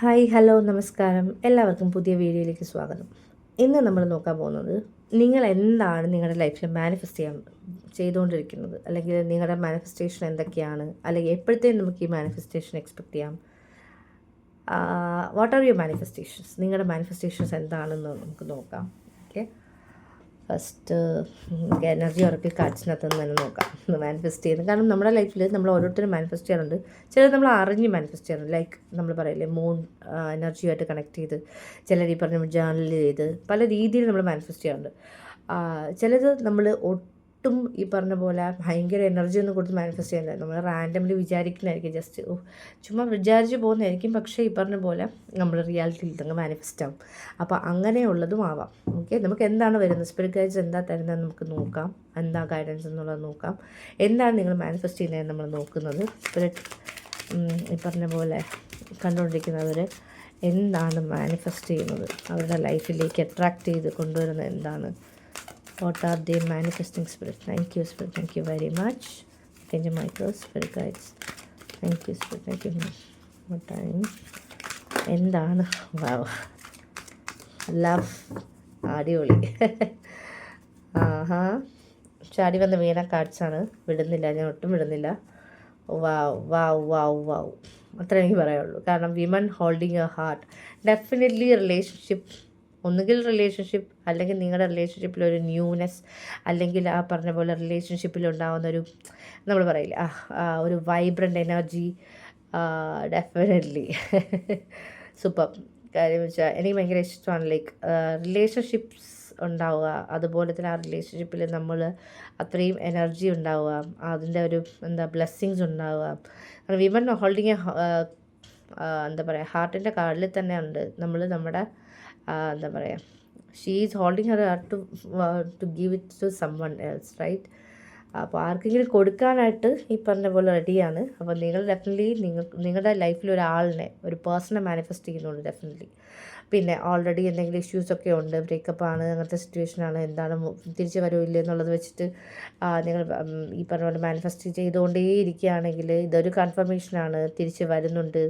Hi hello നമസ്കാരം. എല്ലാവർക്കും പുതിയ വീഡിയോയിലേക്ക് സ്വാഗതം. ഇന്ന് നമ്മൾ നോക്കാൻ പോകുന്നത് നിങ്ങൾ എന്താണ് നിങ്ങളുടെ ലൈഫിൽ മാനിഫെസ്റ്റ് ചെയ്യാൻ ചെയ്തുകൊണ്ടിരിക്കുന്നത്? അല്ലെങ്കിൽ നിങ്ങളുടെ മാനിഫെസ്റ്റേഷൻ എന്തൊക്കെയാണ്? അല്ലെങ്കിൽ എപ്പോഴത്തേക്കും നമുക്ക് ഈ മാനിഫെസ്റ്റേഷൻ എക്സ്പെക്ട് ചെയ്യാം? വാട്ട് ആർ യുവർ മാനിഫെസ്റ്റേഷൻസ് നിങ്ങളുടെ മാനിഫെസ്റ്റേഷൻസ് എന്താണെന്ന് നമുക്ക് നോക്കാം. ഫസ്റ്റ് നമുക്ക് എനർജി ഉറക്കി കാച്ചിനകത്ത് നിന്ന് തന്നെ നോക്കാം. മാനിഫെസ്റ്റ് ചെയ്യുന്നത് കാരണം നമ്മുടെ ലൈഫിൽ നമ്മൾ ഓരോരുത്തരും മാനിഫെസ്റ്റ് ചെയ്യാറുണ്ട്. ചിലർ നമ്മൾ അറിഞ്ഞ് മാനിഫെസ്റ്റ് ചെയ്യാറുണ്ട്. ലൈക്ക് നമ്മൾ പറയില്ലേ മൂൺ എനർജിയുമായിട്ട് കണക്ട് ചെയ്ത് ചിലർ ഈ പറഞ്ഞ ജേർണൽ ചെയ്ത് പല രീതിയിൽ നമ്മൾ മാനിഫെസ്റ്റ് ചെയ്യാറുണ്ട്. ചിലത് നമ്മൾ ഒട്ടും ഈ പറഞ്ഞ പോലെ ഭയങ്കര എനർജി ഒന്നും കൊടുത്ത് മാനിഫെസ്റ്റ് ചെയ്യുന്നത് നമ്മൾ റാൻഡംലി വിചാരിക്കുന്നതായിരിക്കും. ജസ്റ്റ് ഓ ചുമ്മാ വിചാരിച്ച് പോകുന്നതായിരിക്കും. പക്ഷേ ഈ പറഞ്ഞ പോലെ നമ്മൾ റിയാലിറ്റിയിൽ തന്നെ മാനിഫെസ്റ്റ് ആവും. അപ്പോൾ അങ്ങനെയുള്ളതും ആവാം. ഓക്കെ നമുക്ക് എന്താണ് വരുന്നത്? സ്പിരിറ്റ് ഗൈഡ്സ് എന്താ തരുന്നത് നമുക്ക് നോക്കാം. എന്താ ഗൈഡൻസ് എന്നുള്ളത് നോക്കാം. എന്താണ് നിങ്ങൾ മാനിഫെസ്റ്റ് ചെയ്യുന്നത് നമ്മൾ നോക്കുന്നത്? സ്പിരിറ്റ് ഈ പറഞ്ഞ പോലെ കണ്ടുകൊണ്ടിരിക്കുന്നവർ എന്താണ് മാനിഫെസ്റ്റ് ചെയ്യുന്നത്? അവരുടെ ലൈഫിലേക്ക് അട്രാക്റ്റ് ചെയ്ത് കൊണ്ടുവരുന്നത് എന്താണ്? What are they manifesting spirit thank you spirit thank you very much thank you my michael spirit guides thank you spirit thank you more time എന്താണ് വാവ് ലവ് അടിപൊളി ആഹാ ചാടി വന്ന വീണ കാർഡ്സാണ് വിടുന്നില്ല ഞാൻ ഒട്ടും വിടുന്നില്ല വാവ് വാവ് വാവ് വാവ് അത്ര എനിക്ക് പറയാനുള്ളൂ കാരണം women holding a heart definitely relationship ഒന്നുകിൽ റിലേഷൻഷിപ്പ് അല്ലെങ്കിൽ നിങ്ങളുടെ റിലേഷൻഷിപ്പിൽ ഒരു ന്യൂനെസ് അല്ലെങ്കിൽ ആ പറഞ്ഞ പോലെ റിലേഷൻഷിപ്പിൽ ഉണ്ടാകുന്ന ഒരു നമ്മൾ പറയില്ല ഒരു വൈബ്രന്റ് എനർജി ഡെഫിനറ്റ്ലി സൂപ്പർ കാര്യം വെച്ചാൽ എനിക്ക് ഭയങ്കര ഇഷ്ടമാണ് ലൈക്ക് റിലേഷൻഷിപ്സ് ഉണ്ടാവുക. അതുപോലെ തന്നെ ആ റിലേഷൻഷിപ്പിൽ നമ്മൾ അത്രയും എനർജി ഉണ്ടാവുക. അതിന്റെ ഒരു എന്താ ബ്ലെസ്സിങ്സ് ഉണ്ടാവുക. വിമൻ ഹോൾഡിങ് എന്താ പറയുക ഹാർട്ടിന്റെ കാർഡിൽ തന്നെ ഉണ്ട്. നമ്മൾ നമ്മുടെ എന്താ പറയുക she is holding her to to give it to someone else right അപ്പോൾ ആർക്കെങ്കിലും കൊടുക്കാനായിട്ട് ഈ പറഞ്ഞ പോലെ റെഡിയാണ് അപ്പോൾ നിങ്ങൾ ഡെഫിനറ്റ്ലി നിങ്ങൾ നിങ്ങളുടെ ലൈഫിൽ ഒരാളിനെ ഒരു പേഴ്സണെ മാനിഫെസ്റ്റ് ചെയ്യുന്നുണ്ട് ഡെഫിനറ്റ്ലി പിന്നെ ഓൾറെഡി എന്തെങ്കിലും ഇഷ്യൂസൊക്കെ ഉണ്ട് ബ്രേക്കപ്പ് ആണ് അങ്ങനത്തെ സിറ്റുവേഷൻ ആണ് എന്താണ് തിരിച്ച് വരവില്ല എന്നുള്ളത് വെച്ചിട്ട് നിങ്ങൾ ഈ പറഞ്ഞ പോലെ മാനിഫെസ്റ്റ് ചെയ്തുകൊണ്ടേ ഇരിക്കുകയാണെങ്കിൽ ഇതൊരു കൺഫർമേഷനാണ് തിരിച്ച് വരുന്നുണ്ട്.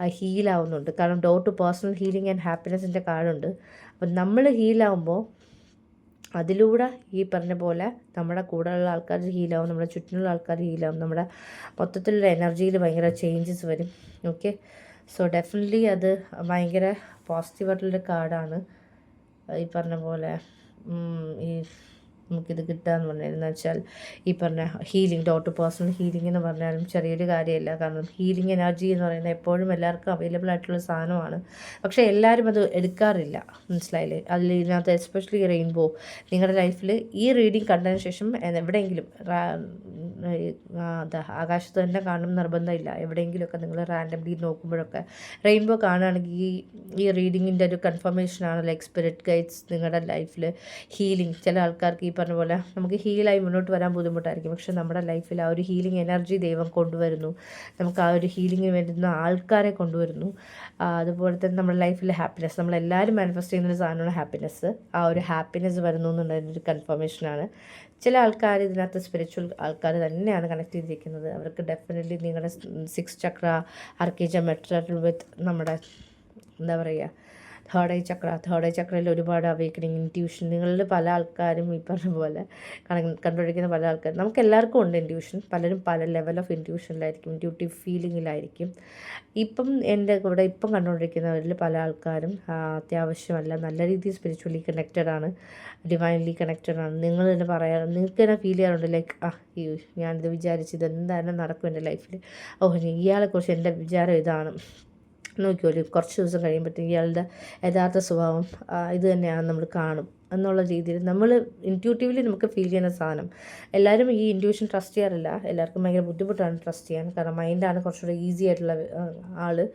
ഹീലാവുന്നുണ്ട് കാരണം ഡോ ടു പേഴ്സണൽ ഹീലിംഗ് ആൻഡ് ഹാപ്പിനെസ്സിന്റെ കാർഡുണ്ട് അപ്പം നമ്മൾ ഹീലാവുമ്പോൾ അതിലൂടെ ഈ പറഞ്ഞ പോലെ നമ്മുടെ കൂടെയുള്ള ആൾക്കാർ ഹീലാവും നമ്മുടെ ചുറ്റിനുള്ള ആൾക്കാർ ഹീലാവും നമ്മുടെ മൊത്തത്തിലുള്ള എനർജിയിൽ ഭയങ്കര ചേഞ്ചസ് വരും. ഓക്കെ സോ ഡെഫിനറ്റ്ലി അത് ഭയങ്കര പോസിറ്റീവായിട്ടുള്ളൊരു കാർഡാണ് ഈ പറഞ്ഞ പോലെ ഈ നമുക്കിത് കിട്ടുകയെന്ന് പറഞ്ഞിരുന്നു വെച്ചാൽ ഈ പറഞ്ഞ ഹീലിംഗ് ഡോട്ട് പേഴ്സണൽ ഹീലിംഗ് എന്ന് പറഞ്ഞാലും ചെറിയൊരു കാര്യമല്ല. കാരണം ഹീലിംഗ് എനർജി എന്ന് പറയുന്നത് എപ്പോഴും എല്ലാവർക്കും അവൈലബിൾ ആയിട്ടുള്ള സാധനമാണ്. പക്ഷേ എല്ലാവരും അത് എടുക്കാറില്ല. മനസ്സിലായില്ലേ? അതിൽ ഇതിനകത്ത് എസ്പെഷ്യലി റെയിൻബോ നിങ്ങളുടെ ലൈഫിൽ ഈ റീഡിങ് കണ്ടതിന് ശേഷം എവിടെയെങ്കിലും ആകാശത്ത് തന്നെ കാണണം നിർബന്ധമില്ല. എവിടെയെങ്കിലുമൊക്കെ നിങ്ങൾ റാൻഡംലി നോക്കുമ്പോഴൊക്കെ റെയിൻബോ കാണുകയാണെങ്കിൽ ഈ ഈ റീഡിങ്ങിന്റെ ഒരു കൺഫർമേഷനാണ് ലൈക്ക് സ്പിരിറ്റ് ഗൈഡ്സ് നിങ്ങളുടെ ലൈഫിൽ ഹീലിംഗ് ചില ആൾക്കാർക്ക് ഈ പറഞ്ഞ പോലെ നമുക്ക് ഹീലായി മുന്നോട്ട് വരാൻ ബുദ്ധിമുട്ടായിരിക്കും. പക്ഷെ നമ്മുടെ ലൈഫിൽ ആ ഒരു ഹീലിംഗ് എനർജി ദൈവം കൊണ്ടുവരുന്നു. നമുക്ക് ആ ഒരു ഹീലിംഗിന് വേണ്ടുന്ന ആൾക്കാരെ കൊണ്ടുവരുന്നു. അതുപോലെ തന്നെ നമ്മുടെ ലൈഫിൽ ഹാപ്പിനെസ് നമ്മളെല്ലാവരും മാനിഫെസ്റ്റ് ചെയ്യുന്ന ഒരു സാധനമാണ് ഹാപ്പിനെസ് ആ ഒരു ഹാപ്പിനെസ് വരുന്നു എന്നുള്ളതിന്റെ ഒരു കൺഫർമേഷനാണ് ചില ആൾക്കാർ ഇതിനകത്ത് സ്പിരിച്വൽ ആൾക്കാർ തന്നെയാണ് കണക്ട് ചെയ്തിരിക്കുന്നത്. അവർക്ക് ഡെഫിനറ്റ്ലി നിങ്ങളുടെ സിക്സ് ചക്ര ആർക്കേജ മെട്രൽ വിത്ത് നമ്മുടെ എന്താ പറയുക third eye chakra third eye ചക്രയിൽ ഒരുപാട് അവേക്കണിങ് ഇന്റ്യൂഷൻ നിങ്ങളിൽ പല ആൾക്കാരും ഈ പറഞ്ഞ പോലെ കണ്ടുപിടിക്കുന്ന പല ആൾക്കാരും. നമുക്ക് എല്ലാവർക്കും ഉണ്ട് ഇന്റ്യൂഷൻ പലരും പല ലെവൽ ഓഫ് ഇന്റ്യൂഷനിലായിരിക്കും ഇന്റ്യൂട്ടീവ് ഫീലിങ്ങിലായിരിക്കും ഇപ്പം എന്റെ കൂടെ ഇപ്പം കണ്ടുകൊണ്ടിരിക്കുന്നവരിൽ പല ആൾക്കാരും അത്യാവശ്യമല്ല നല്ല രീതിയിൽ സ്പിരിച്വലി കണക്റ്റഡ് ആണ് ഡിവൈൻലി കണക്റ്റഡ് ആണ്. നിങ്ങൾ തന്നെ പറയാൻ നിങ്ങൾക്ക് തന്നെ ഫീൽ ചെയ്യാറുണ്ട് ലൈക്ക് ആ ഞാനിത് വിചാരിച്ചത് എന്തായാലും നടക്കും എന്റെ ലൈഫിൽ ഓ ഇയാളെക്കുറിച്ച് എന്റെ വിചാരം ഇതാണ്. നോക്കിയോളൂ കുറച്ച് ദിവസം കഴിയുമ്പോഴത്തേക്ക് ഇയാളുടെ യഥാർത്ഥ സ്വഭാവം ഇത് തന്നെയാണ് നമ്മൾ കാണും എന്നുള്ള രീതിയിൽ നമ്മൾ ഇന്റ്യൂട്ടീവ്ലി നമുക്ക് ഫീൽ ചെയ്യുന്ന സാധനം. എല്ലാവരും ഈ ഇന്റ്യൂഷൻ ട്രസ്റ്റ് ചെയ്യാറില്ല. എല്ലാവർക്കും ഭയങ്കര ബുദ്ധിമുട്ടാണ് ട്രസ്റ്റ് ചെയ്യാൻ. കാരണം മൈൻഡാണ് കുറച്ചുകൂടെ ഈസി ആയിട്ടുള്ള ആൾ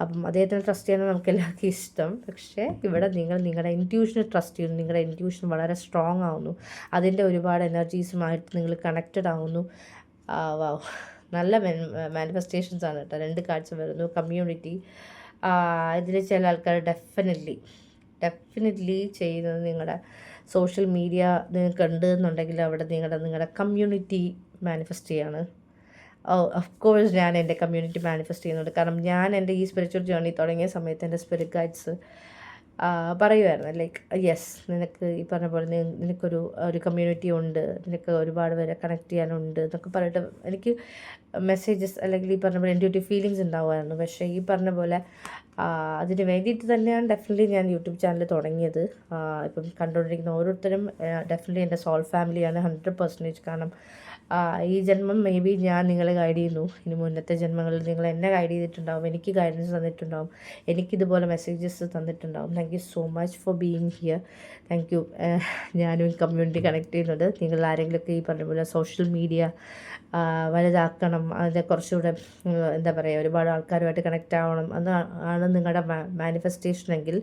അപ്പം അദ്ദേഹത്തിന് ട്രസ്റ്റ് ചെയ്യാൻ നമുക്ക് എല്ലാവർക്കും ഇഷ്ടം. പക്ഷേ ഇവിടെ നിങ്ങൾ നിങ്ങളുടെ ഇന്റ്യൂഷനെ ട്രസ്റ്റ് ചെയ്യുന്നു. നിങ്ങളുടെ ഇന്റ്യൂഷൻ വളരെ സ്ട്രോങ് ആവുന്നു. അതിന്റെ ഒരുപാട് എനർജീസുമായിട്ട് നിങ്ങൾ കണക്റ്റഡ് ആവുന്നു. വാവ് നല്ല മാനിഫെസ്റ്റേഷൻസ് ആണ് കേട്ടോ. രണ്ട് കാഴ്ച വരുന്നു. കമ്മ്യൂണിറ്റി ഇതിൽ ചില ആൾക്കാർ ഡെഫിനറ്റ്ലി ഡെഫിനറ്റ്ലി ചെയ്യുന്നത് നിങ്ങളുടെ സോഷ്യൽ മീഡിയ നിങ്ങൾക്ക് ഉണ്ട് എന്നുണ്ടെങ്കിൽ അവിടെ നിങ്ങളുടെ നിങ്ങളുടെ കമ്മ്യൂണിറ്റി മാനിഫെസ്റ്റ് ചെയ്യാണ്. ഓഫ് കോഴ്സ് ഞാൻ എന്റെ കമ്മ്യൂണിറ്റി മാനിഫെസ്റ്റ് ചെയ്യുന്നുണ്ട്. കാരണം ഞാൻ എന്റെ ഈ സ്പിരിച്വൽ ജേർണി തുടങ്ങിയ സമയത്ത് എന്റെ സ്പിരിറ്റ് ഗൈഡ്സ് പറയുമായിരുന്നു ലൈക്ക് യെസ് നിനക്ക് ഈ പറഞ്ഞ പോലെ നിനക്കൊരു ഒരു കമ്മ്യൂണിറ്റി ഉണ്ട് നിനക്ക് ഒരുപാട് പേരെ കണക്ട് ചെയ്യാനുണ്ട് എന്നൊക്കെ പറഞ്ഞിട്ട് എനിക്ക് മെസ്സേജസ് അല്ലെങ്കിൽ ഈ പറഞ്ഞ പോലെ ഇൻഡ്യൂട്ടീവ് ഫീലിങ്സ് ഉണ്ടാവുമായിരുന്നു. പക്ഷേ ഈ പറഞ്ഞ പോലെ അതിന് വേണ്ടിയിട്ട് തന്നെയാണ് ഡെഫിനറ്റ്ലി ഞാൻ യൂട്യൂബ് ചാനൽ തുടങ്ങിയത്. ഇപ്പം കണ്ടുകൊണ്ടിരിക്കുന്ന ഓരോരുത്തരും ഡെഫിനറ്റ്ലി എന്റെ സോൾ ഫാമിലിയാണ് ഹൺഡ്രഡ് പെർസെന്റേജ് കാരണം ഈ ജന്മം മേ ബി ഞാൻ നിങ്ങളെ ഗൈഡ് ചെയ്യുന്നു. ഇനി മുന്നത്തെ ജന്മങ്ങളിൽ നിങ്ങൾ എന്നെ ഗൈഡ് ചെയ്തിട്ടുണ്ടാവും. എനിക്ക് ഗൈഡൻസ് തന്നിട്ടുണ്ടാവും. എനിക്കിതുപോലെ messages തന്നിട്ടുണ്ടാവും. Thank you so much for being here thank you ഞാനും കമ്മ്യൂണിറ്റി കണക്ട് ചെയ്യുന്നുണ്ട്. നിങ്ങൾ ആരെങ്കിലുമൊക്കെ ഈ പറഞ്ഞ പോലെ സോഷ്യൽ മീഡിയ വലുതാക്കണം. അതിനെ കുറച്ചുകൂടെ എന്താ പറയുക ഒരുപാട് ആൾക്കാരുമായിട്ട് കണക്റ്റ് ആവണം. എന്ന് ആണ് നിങ്ങളുടെ മാനിഫെസ്റ്റേഷൻ എങ്കിൽ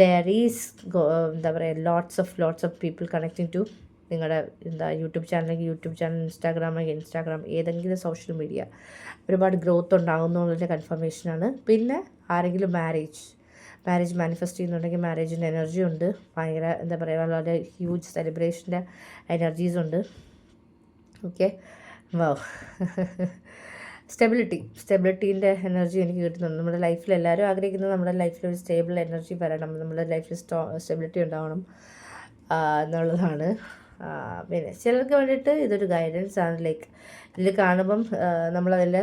ദർ ഈസ് എന്താ പറയുക lots of lots of people connecting to നിങ്ങളുടെ എന്താ യൂട്യൂബ് ചാനലെങ്കിൽ യൂട്യൂബ് ചാനൽ ഇൻസ്റ്റാഗ്രാം അല്ലെങ്കിൽ ഇൻസ്റ്റാഗ്രാം ഏതെങ്കിലും സോഷ്യൽ മീഡിയ ഒരുപാട് ഗ്രോത്ത് ഉണ്ടാകും എന്നുള്ളതിന്റെ കൺഫർമേഷനാണ് പിന്നെ ആരെങ്കിലും മാരേജ് മാരേജ് മാനിഫെസ്റ്റ് ചെയ്യുന്നുണ്ടെങ്കിൽ മാരേജിന്റെ എനർജി ഉണ്ട്. ഭയങ്കര എന്താ പറയുക വളരെ ഹ്യൂജ് സെലിബ്രേഷന്റെ എനർജീസ് ഉണ്ട്. ഓക്കെ വൗ സ്റ്റെബിലിറ്റി സ്റ്റെബിലിറ്റീന്റെ എനർജി എനിക്ക് കിട്ടുന്നുണ്ട്. നമ്മുടെ ലൈഫിൽ എല്ലാവരും ആഗ്രഹിക്കുന്നത് നമ്മുടെ ലൈഫിൽ ഒരു സ്റ്റേബിൾ എനർജി വരണം. നമ്മുടെ ലൈഫിൽ സ്റ്റോ സ്റ്റെബിലിറ്റി ഉണ്ടാവണം എന്നുള്ളതാണ്. പിന്നെ ചിലർക്ക് വേണ്ടിയിട്ട് ഇതൊരു ഗൈഡൻസ് ആണ്. ലൈക്ക് ഇതിൽ കാണുമ്പം നമ്മളതിൽ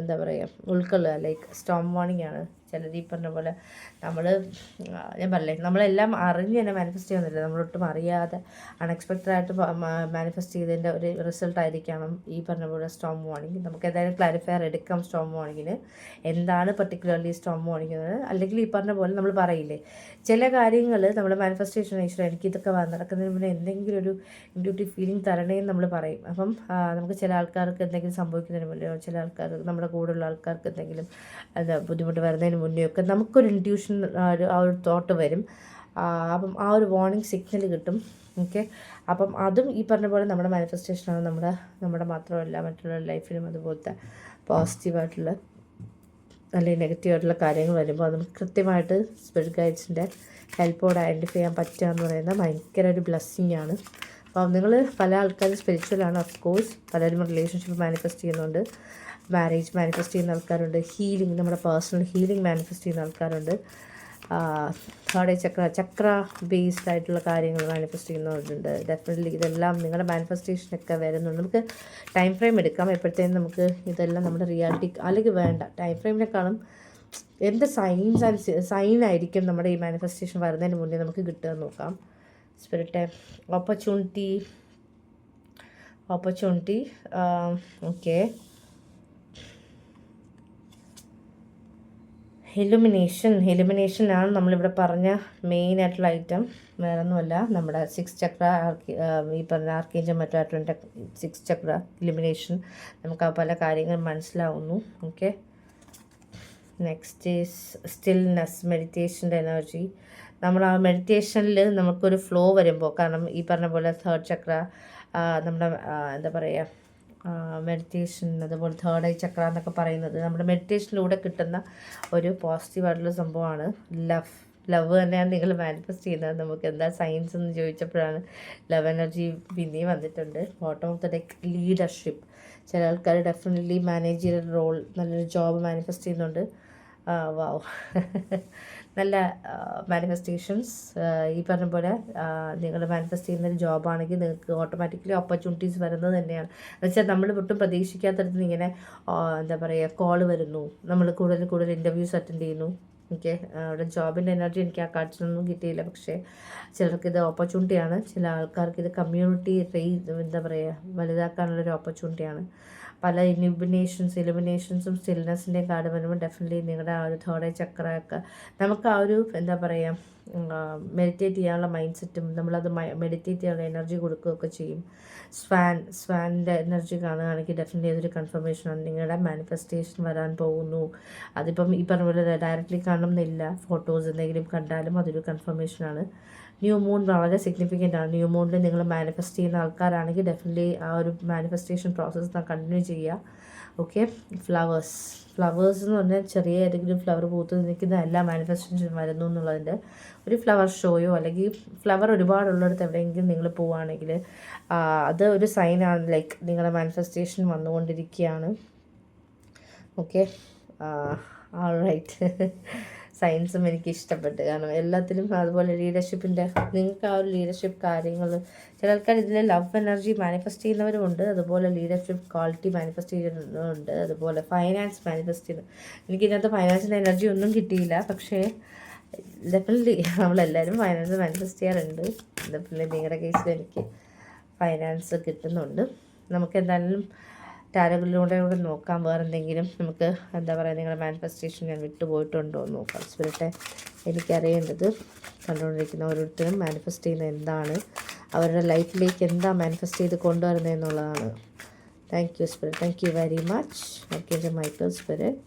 എന്താ പറയുക ഉൾക്കൊള്ളുക. ലൈക്ക് സ്റ്റോം വാണിംഗ് ആണ്. ചിലർ ഈ പറഞ്ഞ പോലെ നമ്മൾ ഞാൻ പറയില്ലേ നമ്മളെല്ലാം അറിഞ്ഞ് തന്നെ മാനിഫെസ്റ്റ് ചെയ്യുന്നില്ല. നമ്മളൊട്ടും അറിയാതെ അൺഎക്സ്പെക്റ്റഡ് ആയിട്ട് മാനിഫെസ്റ്റ് ചെയ്തതിന്റെ ഒരു റിസൾട്ട് ആയിരിക്കണം ഈ പറഞ്ഞ പോലെ സ്റ്റോം വാണിംഗ് നമുക്ക് എന്തായാലും ക്ലാരിഫയർ എടുക്കാം സ്റ്റോം വാണിങ്ങിന് എന്താണ് പർട്ടിക്കുലർലി സ്റ്റോം എന്ന് അല്ലെങ്കിൽ ഈ പറഞ്ഞ പോലെ നമ്മൾ പറയില്ലേ ചില കാര്യങ്ങൾ നമ്മൾ മാനിഫെസ്റ്റേഷൻ ഈശ്വരൻ എനിക്ക് ഇതൊക്കെ നടക്കുന്നതിന് മുന്നേ എന്തെങ്കിലും ഒരു ഇൻഡ്യൂട്ടി ഫീലിംഗ് തരണേന്ന് നമ്മൾ പറയും. അപ്പം നമുക്ക് ചില ആൾക്കാർക്ക് എന്തെങ്കിലും സംഭവിക്കുന്നതിന് മുന്നേ ചില ആൾക്കാർ നമ്മുടെ കൂടെയുള്ള ആൾക്കാർക്ക് എന്തെങ്കിലും എന്താ ബുദ്ധിമുട്ട് വരുന്നതിന് മുന്നേ ഒക്കെ നമുക്കൊരു ഇൻഡ്യൂഷൻ ഒരു ആ ഒരു തോട്ട് വരും. അപ്പം ആ ഒരു വാർണിംഗ് സിഗ്നൽ കിട്ടും. ഓക്കെ അപ്പം അതും ഈ പറഞ്ഞ പോലെ നമ്മുടെ മാനിഫെസ്റ്റേഷനാണ് നമ്മുടെ നമ്മുടെ മാത്രമല്ല മറ്റുള്ള ലൈഫിലും അതുപോലത്തെ പോസിറ്റീവായിട്ടുള്ള അല്ലെങ്കിൽ നെഗറ്റീവായിട്ടുള്ള കാര്യങ്ങൾ വരുമ്പോൾ അത് നമുക്ക് കൃത്യമായിട്ട് സ്പിരിറ്റ് ഗൈഡ്സിന്റെ ഹെൽപ്പോടെ ഐഡന്റിഫൈ ചെയ്യാൻ പറ്റുക എന്ന് പറയുന്നത് ഭയങ്കര ഒരു ബ്ലെസ്സിങ് ആണ്. അപ്പം നിങ്ങൾ പല ആൾക്കാരും സ്പിരിച്വലാണ് ഓഫ് കോഴ്സ് പലരും റിലേഷൻഷിപ്പ് മാനിഫെസ്റ്റ് ചെയ്യുന്നുണ്ട്. മാരേജ് മാനിഫെസ്റ്റ് ചെയ്യുന്ന ആൾക്കാരുണ്ട്. ഹീലിംഗ് നമ്മുടെ പേഴ്സണൽ ഹീലിംഗ് മാനിഫെസ്റ്റ് ചെയ്യുന്ന ആൾക്കാരുണ്ട്. തേർഡ് ചക്ര ചക്ര ബേസ്ഡ് ആയിട്ടുള്ള കാര്യങ്ങൾ മാനിഫെസ്റ്റ് ചെയ്യുന്നവരുണ്ട്. ഡെഫിനറ്റ്ലി ഇതെല്ലാം നിങ്ങളുടെ മാനിഫെസ്റ്റേഷനൊക്കെ വരുന്നുണ്ട്. നമുക്ക് ടൈം ഫ്രെയിം എടുക്കാം. എപ്പോഴത്തേനും നമുക്ക് ഇതെല്ലാം നമ്മുടെ റിയാലിറ്റി അല്ലെങ്കിൽ വേണ്ട. ടൈം ഫ്രെയിമിനെക്കാളും എന്ത് സൈൻസ് ആൻഡ് സൈൻ ആയിരിക്കും നമ്മുടെ ഈ മാനിഫെസ്റ്റേഷൻ വരുന്നതിന് മുന്നേ നമുക്ക് കിട്ടുക നോക്കാം. Spirit opportunity opportunity okay illumination ഇലുമിനേഷനാണ് നമ്മളിവിടെ പറഞ്ഞ മെയിൻ ആയിട്ടുള്ള ഐറ്റം വേറെ ഒന്നുമല്ല നമ്മുടെ സിക്സ് ചക്ര ഈ പറഞ്ഞ ആർക്കേഞ്ചും മറ്റുമായിട്ടുള്ള സിക്സ് ചക്ര ഇലുമിനേഷൻ നമുക്ക് ആ പല കാര്യങ്ങൾ മനസ്സിലാവുന്നു. ഓക്കെ നെക്സ്റ്റ് ഈസ് സ്റ്റിൽനെസ് മെഡിറ്റേഷന്റെ എനർജി നമ്മൾ ആ മെഡിറ്റേഷനിൽ നമുക്കൊരു ഫ്ലോ വരുമ്പോൾ കാരണം ഈ പറഞ്ഞ പോലെ തേർഡ് ചക്ര നമ്മുടെ എന്താ പറയുക മെഡിറ്റേഷൻ അതുപോലെ തേർഡ് ഐ ചക്ര എന്നൊക്കെ പറയുന്നത് നമ്മുടെ മെഡിറ്റേഷനിലൂടെ കിട്ടുന്ന ഒരു പോസിറ്റീവായിട്ടുള്ള സംഭവമാണ് ലവ് ലവ് തന്നെയാണ് നിങ്ങൾ മാനിഫെസ്റ്റ് ചെയ്യുന്നത്. നമുക്ക് എന്താ സയൻസ് എന്ന് ചോദിച്ചപ്പോഴാണ് ലവ് എനർജി പിന്നെയും വന്നിട്ടുണ്ട്. Bottom of the deck leadership ചില ആൾക്കാർ ഡെഫിനറ്റ്ലി മാനേജർ റോൾ നല്ലൊരു ജോബ് മാനിഫെസ്റ്റ് ചെയ്യുന്നുണ്ട്. വാവ് നല്ല മാനിഫെസ്റ്റേഷൻസ് ഈ പറഞ്ഞ പോലെ നിങ്ങൾ മാനിഫെസ്റ്റ് ചെയ്യുന്ന ഒരു ജോബാണെങ്കിൽ നിങ്ങൾക്ക് ഓട്ടോമാറ്റിക്കലി ഓപ്പർച്യൂണിറ്റീസ് വരുന്നത് തന്നെയാണ്. എന്നുവെച്ചാൽ നമ്മൾ ഒട്ടും പ്രതീക്ഷിക്കാത്തടത്ത് ഇങ്ങനെ എന്താ പറയുക കോൾ വരുന്നു. നമ്മൾ കൂടുതൽ കൂടുതൽ ഇന്റർവ്യൂസ് അറ്റൻഡ് ചെയ്യുന്നു. ഓക്കെ അവിടെ ജോബിന്റെ എനർജി എനിക്ക് ആ കാഴ്ചയൊന്നും കിട്ടിയില്ല. പക്ഷേ ചിലർക്ക് ഇത് ഓപ്പർച്യൂണിറ്റിയാണ് ചില ആൾക്കാർക്ക് ഇത് കമ്മ്യൂണിറ്റി റീ എന്താ പറയുക വലുതാക്കാനുള്ളൊരു ഓപ്പർച്യൂണിറ്റിയാണ് പല ഇലിമിനേഷൻസ് ഇലിമിനേഷൻസും സ്റ്റിൽനെസ്സിന്റെ കാർഡ് വരുമ്പോൾ ഡെഫിനറ്റ്ലി നിങ്ങളുടെ ആ ഒരു തേർഡ് ചക്രമൊക്കെ നമുക്ക് ആ ഒരു എന്താ പറയുക മെഡിറ്റേറ്റ് ചെയ്യാനുള്ള മൈൻഡ് സെറ്റും നമ്മളത് മെഡിറ്റേറ്റ് ചെയ്യാനുള്ള എനർജി കൊടുക്കുകയൊക്കെ ചെയ്യും. സ്വാൻ സ്വാനിന്റെ എനർജി കാണുകയാണെങ്കിൽ ഡെഫിനറ്റ്ലി അതൊരു കൺഫർമേഷനാണ് നിങ്ങളുടെ മാനിഫെസ്റ്റേഷൻ വരാൻ പോകുന്നു. അതിപ്പം ഈ പറഞ്ഞ പോലെ ഡയറക്റ്റ്ലി കാണണമെന്നില്ല ഫോട്ടോസ് എന്തെങ്കിലും കണ്ടാലും അതൊരു കൺഫർമേഷനാണ് ന്യൂ മൂൺ വളരെ സിഗ്നിഫിക്കന്റ് ആണ്. ന്യൂ മൂണിൽ നിങ്ങൾ മാനിഫെസ്റ്റ് ചെയ്യുന്ന ആൾക്കാരാണെങ്കിൽ ഡെഫിനറ്റ്ലി ആ ഒരു മാനിഫെസ്റ്റേഷൻ പ്രോസസ്സ് കണ്ടിന്യൂ ചെയ്യുക. ഓക്കെ ഫ്ലവേഴ്സ് ഫ്ലവേഴ്സ് എന്ന് പറഞ്ഞാൽ ചെറിയ ഏതെങ്കിലും ഫ്ലവർ പൂത്ത് നിൽക്കുന്ന എല്ലാ മാനിഫെസ്റ്റേഷൻ വരുന്നു എന്നുള്ളതിന്റെ ഒരു ഫ്ലവർ ഷോയോ അല്ലെങ്കിൽ ഫ്ലവർ ഒരുപാടുള്ളിടത്ത് എവിടെയെങ്കിലും നിങ്ങൾ പോവുകയാണെങ്കിൽ അത് ഒരു സൈനാണ് ലൈക്ക് നിങ്ങളുടെ മാനിഫെസ്റ്റേഷൻ വന്നുകൊണ്ടിരിക്കുകയാണ്. ഓക്കെ റൈറ്റ് സയൻസും എനിക്ക് ഇഷ്ടപ്പെട്ടു കാരണം എല്ലാത്തിലും അതുപോലെ ലീഡർഷിപ്പിന്റെ നിങ്ങൾക്ക് ആ ഒരു ലീഡർഷിപ്പ് കാര്യങ്ങൾ ചില ആൾക്കാർ ഇതിൽ ലവ് എനർജി മാനിഫെസ്റ്റ് ചെയ്യുന്നവരുമുണ്ട് അതുപോലെ ലീഡർഷിപ്പ് ക്വാളിറ്റി മാനിഫെസ്റ്റ് ചെയ്യുന്നവരുണ്ട് അതുപോലെ ഫൈനാൻസ് മാനിഫെസ്റ്റ് ചെയ്യുന്നു എനിക്ക് ഇതിനകത്ത് ഫൈനാൻസിന്റെ എനർജി ഒന്നും കിട്ടിയില്ല. പക്ഷേ ഡെഫിനറ്റ്ലി നമ്മളെല്ലാവരും ഫൈനാൻസ് മാനിഫെസ്റ്റ് ചെയ്യാറുണ്ട്. ഡെഫിനറ്റ്ലി നിങ്ങളുടെ കേസിൽ എനിക്ക് ഫൈനാൻസ് കിട്ടുന്നുണ്ട്. നമുക്ക് എന്തായാലും ടാരകളിലൂടെ നോക്കാം. വേറെ എന്തെങ്കിലും നമുക്ക് എന്താ പറയുക നിങ്ങളുടെ മാനിഫെസ്റ്റേഷൻ ഞാൻ വിട്ടുപോയിട്ടുണ്ടോ എന്ന് നോക്കാം. സ്പിരിറ്റെ എനിക്കറിയേണ്ടത് കണ്ടുകൊണ്ടിരിക്കുന്ന ഓരോരുത്തരും മാനിഫെസ്റ്റ് ചെയ്യുന്നത് എന്താണ്? അവരുടെ ലൈഫിലേക്ക് എന്താ മാനിഫെസ്റ്റ് ചെയ്ത് കൊണ്ടുവരുന്നത് എന്നുള്ളതാണ്. Thank you spirit thank you very much okay Michael spirit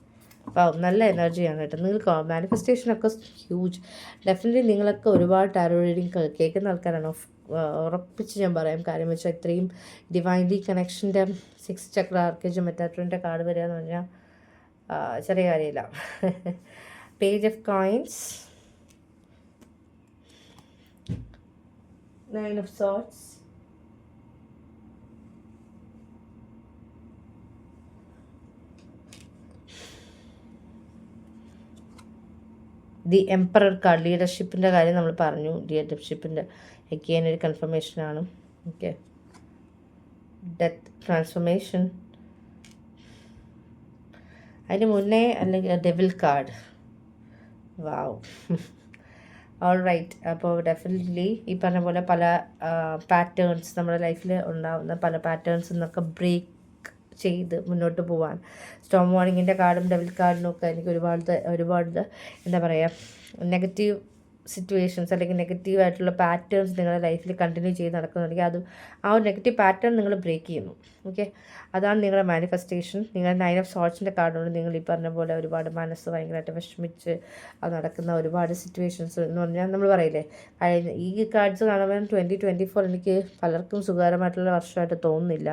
അപ്പോൾ നല്ല എനർജിയാണ് കേട്ടോ. നിങ്ങൾക്ക് മാനിഫെസ്റ്റേഷനൊക്കെ ഹ്യൂജ് ഡെഫിനറ്റ്ലി നിങ്ങളൊക്കെ ഒരുപാട് ടാരോ റീഡിങ് കേൾക്കുന്ന ആൾക്കാരാണ്. ഉറപ്പിച്ച് ഞാൻ പറയാം കാര്യം വെച്ചാൽ ഇത്രയും ഡിവൈൻലി കണക്ഷന്റെ സിക്സ് ചക്ര ആർക്കേജ് മെറ്റാട്രിന്റെ കാർഡ് വരിക എന്ന് പറഞ്ഞാൽ ചെറിയ കാര്യമില്ല. Page of coins nine of swords the emperor card ലീഡർഷിപ്പിന്റെ കാര്യം നമ്മൾ പറഞ്ഞു ലീഡർഷിപ്പിന്റെ അഗെയിൻ ഒരു കൺഫർമേഷനാണ് ഓക്കെ ഡെത്ത് ട്രാൻസ്ഫർമേഷൻ അതിന് മുന്നേ അല്ലെങ്കിൽ devil card wow all right അപ്പോൾ ഡെഫിനറ്റ്ലി ഈ പറഞ്ഞ പോലെ പല പാറ്റേൺസ് നമ്മുടെ ലൈഫിൽ ഉണ്ടാകുന്ന പല പാറ്റേൺസ് എന്നൊക്കെ ബ്രേക്ക് ചെയ്ത് മുന്നോട്ട് പോകാൻ സ്റ്റോം വാർണിങ്ങിന്റെ കാർഡും ഡെവിൽ കാർഡിനും ഒക്കെ എനിക്ക് ഒരുപാട് ഒരുപാട് എന്താ പറയുക നെഗറ്റീവ് സിറ്റുവേഷൻസ് അല്ലെങ്കിൽ നെഗറ്റീവ് ആയിട്ടുള്ള പാറ്റേൺസ് നിങ്ങളുടെ ലൈഫിൽ കണ്ടിന്യൂ ചെയ്ത് നടക്കുന്നുണ്ടെങ്കിൽ അത് ആ ഒരു നെഗറ്റീവ് പാറ്റേൺ നിങ്ങൾ ബ്രേക്ക് ചെയ്യുന്നു. ഓക്കെ അതാണ് നിങ്ങളുടെ മാനിഫെസ്റ്റേഷൻ നിങ്ങൾ നയൻ ഓഫ് സോട്ട്സിന്റെ കാർഡുകൊണ്ട് നിങ്ങൾ ഈ പറഞ്ഞ പോലെ ഒരുപാട് മനസ്സ് ഭയങ്കരമായിട്ട് വിഷമിച്ച് അത് നടക്കുന്ന ഒരുപാട് സിറ്റുവേഷൻസ് എന്ന് പറഞ്ഞാൽ നമ്മൾ പറയില്ലേ? കഴിഞ്ഞ ഈ കാർഡ്സ് കാണുമ്പോൾ ട്വന്റി ട്വന്റി ഫോർ എനിക്ക് പലർക്കും സുഖകരമായിട്ടുള്ള വർഷമായിട്ട് തോന്നുന്നില്ല.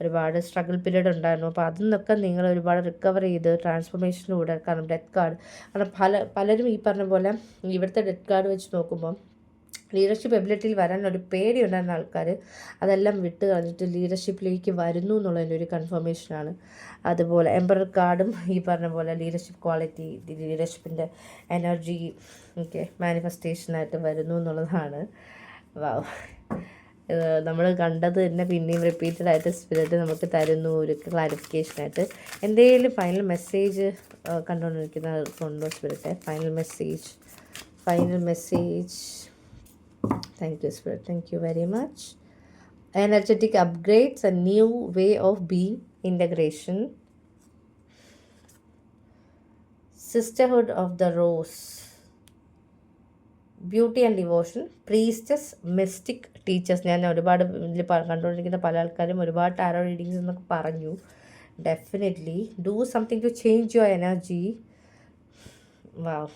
ഒരുപാട് സ്ട്രഗിൾ പീരീഡ് ഉണ്ടായിരുന്നു. അപ്പോൾ അതിൽ നിന്നൊക്കെ നിങ്ങൾ ഒരുപാട് റിക്കവർ ചെയ്ത് ട്രാൻസ്ഫോർമേഷനിലൂടെ കാരണം ഡെത്ത് കാർഡ് കാരണം പല പലരും ഈ പറഞ്ഞ പോലെ ഇവിടുത്തെ ഡെത്ത് കാർഡ് വെച്ച് നോക്കുമ്പോൾ ലീഡർഷിപ്പ് എബിലിറ്റിയിൽ വരാൻ ഒരു പേടി ഉണ്ടായിരുന്ന ആൾക്കാർ അതെല്ലാം വിട്ട് കളഞ്ഞിട്ട് ലീഡർഷിപ്പിലേക്ക് വരുന്നു എന്നുള്ളതിന്റെ ഒരു കൺഫർമേഷനാണ് അതുപോലെ എംബറർ കാർഡും ഈ പറഞ്ഞ പോലെ ലീഡർഷിപ്പ് ക്വാളിറ്റി ലീഡർഷിപ്പിന്റെ എനർജി ഓക്കെ മാനിഫെസ്റ്റേഷനായിട്ട് വരുന്നു എന്നുള്ളതാണ്. വാവ് നമ്മൾ കണ്ടത് തന്നെ പിന്നെയും റിപ്പീറ്റഡ് ആയിട്ട് സ്പിരിറ്റ് നമുക്ക് തരുന്നു ഒരു ക്ലാരിഫിക്കേഷനായിട്ട് എന്തെങ്കിലും final message കണ്ടുകൊണ്ടിരിക്കുന്നവർക്കുണ്ടോ spirit final message final message thank you spirit thank you very much energetic upgrades a new way of being, integration. Sisterhood of the rose beauty and devotion priestess mystic teachers ഞാൻ ഒരുപാട് ഇതിൽ കണ്ടുകൊണ്ടിരിക്കുന്ന പല ആൾക്കാരും ഒരുപാട് tarot readings എന്നൊക്കെ പറഞ്ഞു. Definitely do something to change your energy wow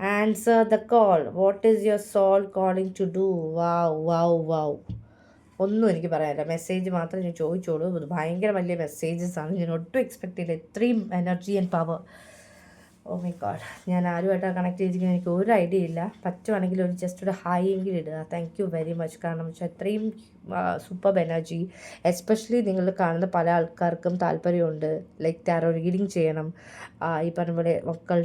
answer the call what is your soul calling to do wow wow wow ഒന്നും എനിക്ക് പറയാനില്ല. മെസ്സേജ് മാത്രം ഞാൻ ചോദിച്ചോളൂ. ഭയങ്കര വലിയ മെസ്സേജസ് ആണ്. ഞാൻ ഒട്ടും എക്സ്പെക്ട് ചെയ്യില്ല. ഇത്രയും energy and power oh my God ഞാൻ ആരുമായിട്ടാണ് കണക്ട് ചെയ്തിരിക്കുന്നത്? എനിക്ക് ഒരു ഐഡിയ ഇല്ല. പറ്റുവാണെങ്കിൽ ഒരു ജസ്റ്റ് ഒരു ഹായ് എങ്കിലും ഇടുക താങ്ക് യു വെരി മച്ച് കാരണം വെച്ചാൽ അത്രയും സൂപ്പർ എനർജി എസ്പെഷ്യലി നിങ്ങൾ കാണുന്ന പല ആൾക്കാർക്കും താല്പര്യമുണ്ട്. ലൈക്ക് ടാരോ റീഡിങ് ചെയ്യണം. ഈ പറഞ്ഞ പോലെ മക്കൾ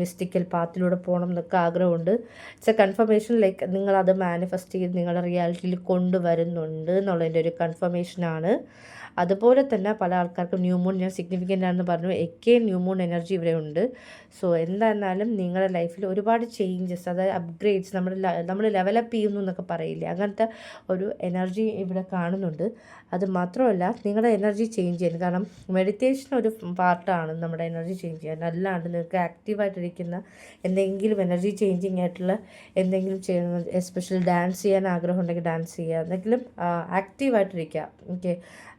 മിസ്റ്റിക്കൽ പാത്തിലൂടെ പോകണം എന്നൊക്കെ ആഗ്രഹമുണ്ട്. ഇറ്റ്സ് എ കൺഫർമേഷൻ ലൈക്ക് നിങ്ങളത് മാനിഫെസ്റ്റ് ചെയ്ത് നിങ്ങളുടെ റിയാലിറ്റിയിൽ കൊണ്ടുവരുന്നുണ്ട് എന്നുള്ളതിന്റെ ഒരു കൺഫർമേഷനാണ് അതുപോലെ തന്നെ പല ആൾക്കാർക്കും ന്യൂ മൂൺ ഞാൻ സിഗ്നിഫിക്കന്റ് ആണെന്ന് പറഞ്ഞു. എക്കെ ന്യൂമൂൺ എനർജി ഇവിടെ ഉണ്ട്. സോ എന്തായിരുന്നാലും നിങ്ങളുടെ ലൈഫിൽ ഒരുപാട് ചേഞ്ചസ് അതായത് അപ്ഗ്രേഡ്സ് നമ്മൾ നമ്മൾ ലെവലപ്പ് ചെയ്യുന്നു എന്നൊക്കെ പറയില്ലേ? അങ്ങനത്തെ ഒരു എനർജി ഇവിടെ കാണുന്നുണ്ട്. അത് മാത്രമല്ല നിങ്ങളുടെ എനർജി ചേഞ്ച് ചെയ്യാൻ കാരണം മെഡിറ്റേഷൻ ഒരു പാർട്ടാണ് നമ്മുടെ എനർജി ചേഞ്ച് ചെയ്യാൻ അല്ലാണ്ട് നിങ്ങൾക്ക് ആക്റ്റീവായിട്ടിരിക്കുന്ന എന്തെങ്കിലും എനർജി ചേഞ്ചിങ് ആയിട്ടുള്ള എന്തെങ്കിലും ചെയ്യണം എസ്പെഷ്യലി ഡാൻസ് ചെയ്യാൻ ആഗ്രഹം ഉണ്ടെങ്കിൽ ഡാൻസ് ചെയ്യുക. എന്തെങ്കിലും ആക്റ്റീവായിട്ടിരിക്കുക ഓക്കെ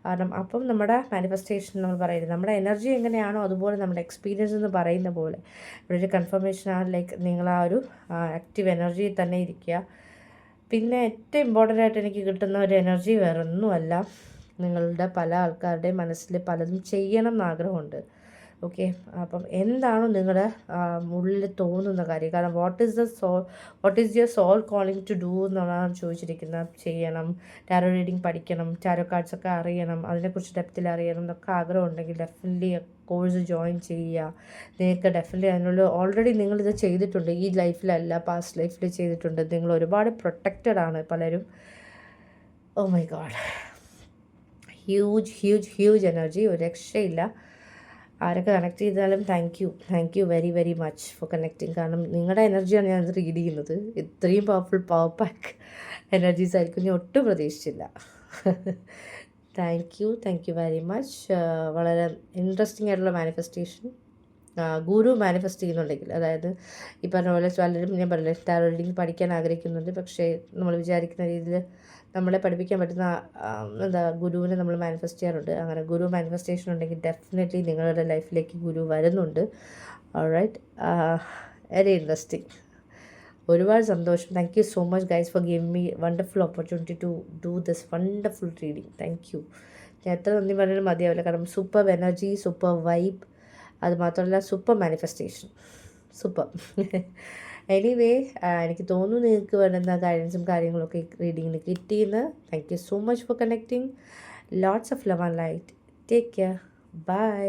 കാരണം അപ്പം നമ്മുടെ മാനിഫെസ്റ്റേഷൻ നമ്മൾ പറയുന്നത്. നമ്മുടെ എനർജി എങ്ങനെയാണോ അതുപോലെ നമ്മുടെ എക്സ്പീരിയൻസ് എന്ന് പറയുന്ന പോലെ. ഇവിടെ ഒരു കൺഫർമേഷൻ ആണ് ലൈക്ക് നിങ്ങൾ ആ ഒരു ആക്റ്റീവ് എനർജിയിൽ തന്നെ ഇരിക്കുക. പിന്നെ ഏറ്റവും ഇമ്പോർട്ടന്റ് ആയിട്ട് എനിക്ക് കിട്ടുന്ന ഒരു എനർജി വേറൊന്നുമല്ല. നിങ്ങളുടെ പല ആൾക്കാരുടെയും മനസ്സിൽ പലതും ചെയ്യണം എന്ന് ആഗ്രഹമുണ്ട്. ഓക്കെ അപ്പം എന്താണോ നിങ്ങളുടെ ഉള്ളിൽ തോന്നുന്ന കാര്യം. കാരണം what is the soul what is your soul calling to do എന്നുള്ളതാണ് ചോദിച്ചിരിക്കുന്നത്. ചെയ്യണം ടാരോ റീഡിങ് പഠിക്കണം ടാരോ കാർഡ്സ് ഒക്കെ അറിയണം അതിനെക്കുറിച്ച് ഡെപ്തിൽ അറിയണം എന്നൊക്കെ ആഗ്രഹം ഉണ്ടെങ്കിൽ ഡെഫിനറ്റ്ലി കോഴ്സ് ജോയിൻ ചെയ്യുക. നിങ്ങൾക്ക് ഡെഫിനറ്റ്ലി അതിനുള്ള ഓൾറെഡി നിങ്ങളിത് ചെയ്തിട്ടുണ്ട്. ഈ ലൈഫിലല്ല പാസ്റ്റ് ലൈഫിൽ ചെയ്തിട്ടുണ്ട്. നിങ്ങൾ ഒരുപാട് പ്രൊട്ടക്റ്റഡ് ആണ് പലരും. ഓ my God huge huge huge energy ഒരു രക്ഷയില്ല. ആരൊക്കെ കണക്ട് ചെയ്താലും thank you thank you very very much for connecting കാരണം നിങ്ങളുടെ എനർജിയാണ് ഞാനത് റീഡ് ചെയ്യുന്നത്. ഇത്രയും പവർഫുൾ പവർ പാക്ക് എനർജീസ് ആയിരിക്കും ഞാൻ ഒട്ടും പ്രതീക്ഷിച്ചില്ല. Thank you thank you very much വളരെ ഇൻട്രസ്റ്റിംഗ് ആയിട്ടുള്ള മാനിഫെസ്റ്റേഷൻ ഗുരു മാനിഫെസ്റ്റ് ചെയ്യുന്നുണ്ടെങ്കിൽ അതായത് ഈ പറഞ്ഞ പോലെ പലരും ഞാൻ പറഞ്ഞില്ല ടാരോ റീഡിങ് പഠിക്കാൻ ആഗ്രഹിക്കുന്നുണ്ട് പക്ഷേ നമ്മൾ വിചാരിക്കുന്ന രീതിയിൽ നമ്മളെ പഠിപ്പിക്കാൻ പറ്റുന്ന എന്താ ഗുരുവിനെ നമ്മൾ മാനിഫെസ്റ്റ് ചെയ്യാറുണ്ട്. അങ്ങനെ ഗുരു മാനിഫെസ്റ്റേഷൻ ഉണ്ടെങ്കിൽ ഡെഫിനറ്റ്ലി നിങ്ങളുടെ ലൈഫിലേക്ക് ഗുരു വരുന്നുണ്ട്. ഓൾറൈറ്റ് വെരി ഇൻട്രസ്റ്റിംഗ് ഒരുപാട് സന്തോഷം. Thank you so much guys for give me wonderful opportunity to do this wonderful reading thank you ഞാൻ എത്ര നന്ദി പറഞ്ഞാലും മതിയാവില്ല. കാരണം സൂപ്പർ എനർജി സൂപ്പർ വൈബ് അതുമാത്രമല്ല സൂപ്പർ മാനിഫെസ്റ്റേഷൻ സൂപ്പർ എനിവേ എനിക്ക് തോന്നുന്നു നിങ്ങൾക്ക് വേണ്ടുന്ന ഗൈഡൻസും കാര്യങ്ങളൊക്കെ റീഡിങ്ങിന് കിട്ടിയെന്ന്. Thank you so much for connecting lots of love and light take care bye